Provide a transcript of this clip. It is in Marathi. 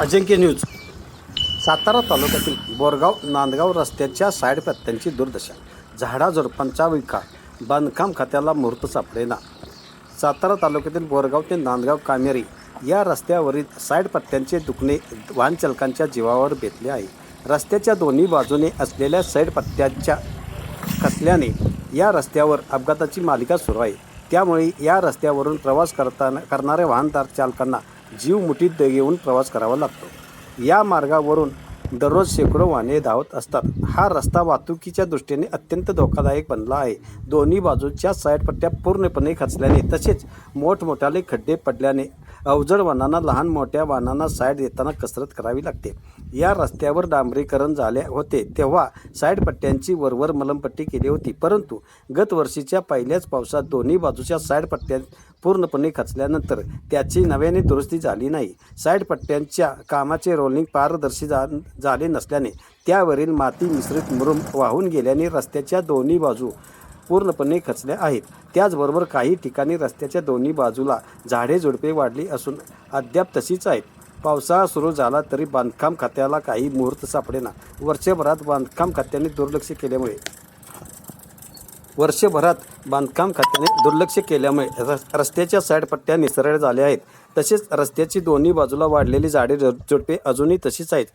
अजिंक्य न्यूज. सातारा तालुक्यातील बोरगाव नांदगाव रस्त्याच्या साईड पत्त्यांची दुर्दशा. झाडाझुडपांचा विकास बांधकाम खात्याला मुहूर्त सापडेना. सातारा तालुक्यातील बोरगाव ते नांदगाव कामेरी या रस्त्यावरील साईड पत्त्यांचे दुखणे वाहनचालकांच्या जीवावर बेतले आहे. रस्त्याच्या दोन्ही बाजूने असलेल्या साईड पत्त्यांच्या खचल्याने या रस्त्यावर अपघाताची मालिका सुरू आहे. त्यामुळे या रस्त्यावरून प्रवास करताना करणाऱ्या वाहनदार चालकांना जीव मुठीत घेऊन प्रवास करावा लागतो. या मार्गावरून दररोज शेकडो वाहने धावत असतात. हा रस्ता वाहतुकीच्या दृष्टीने अत्यंत धोकादायक बनला आहे. दोन्ही बाजूच्या साईडपट्ट्या पूर्णपणे खचल्याने तसेच मोठमोठाले खड्डे पडल्याने अवजड वाहनांना लहान मोठ्या वाहनांना साईड देताना कसरत करावी लागते. या रस्त्यावर डांबरीकरण झाले होते तेव्हा साईड पट्ट्यांची वरवर मलमपट्टी केली होती. परंतु गतवर्षीच्या पहिल्याच पावसात दोन्ही बाजूच्या साईड पट्ट्या पूर्णपणे खचल्यानंतर त्याची नव्याने दुरुस्ती झाली नाही. साईड पट्ट्यांच्या कामाचे रोलिंग पारदर्शी जा झाले नसल्याने त्यावरील माती मिश्रित मुरुम वाहून गेल्याने रस्त्याच्या दोन्ही बाजू पूर्णपणे खचल्या आहेत. त्याचबरोबर काही ठिकाणी रस्त्याच्या दोन्ही बाजूला झाडे झुडपे वाढली असून अद्याप तशीच आहेत. पावसाळा सुरू झाला तरी बांधकाम खात्याला काही मुहूर्त सापडेना. वर्षभरात बांधकाम खात्याने दुर्लक्ष केल्यामुळे वर्षभरात बांधकाम खात्याने दुर्लक्ष केल्यामुळे रस रस्त्याच्या साईड पट्ट्या निसरळ झाल्या आहेत. तसेच रस्त्याची दोन्ही बाजूला वाढलेली झाडे झुडपे अजूनही तशीच आहेत.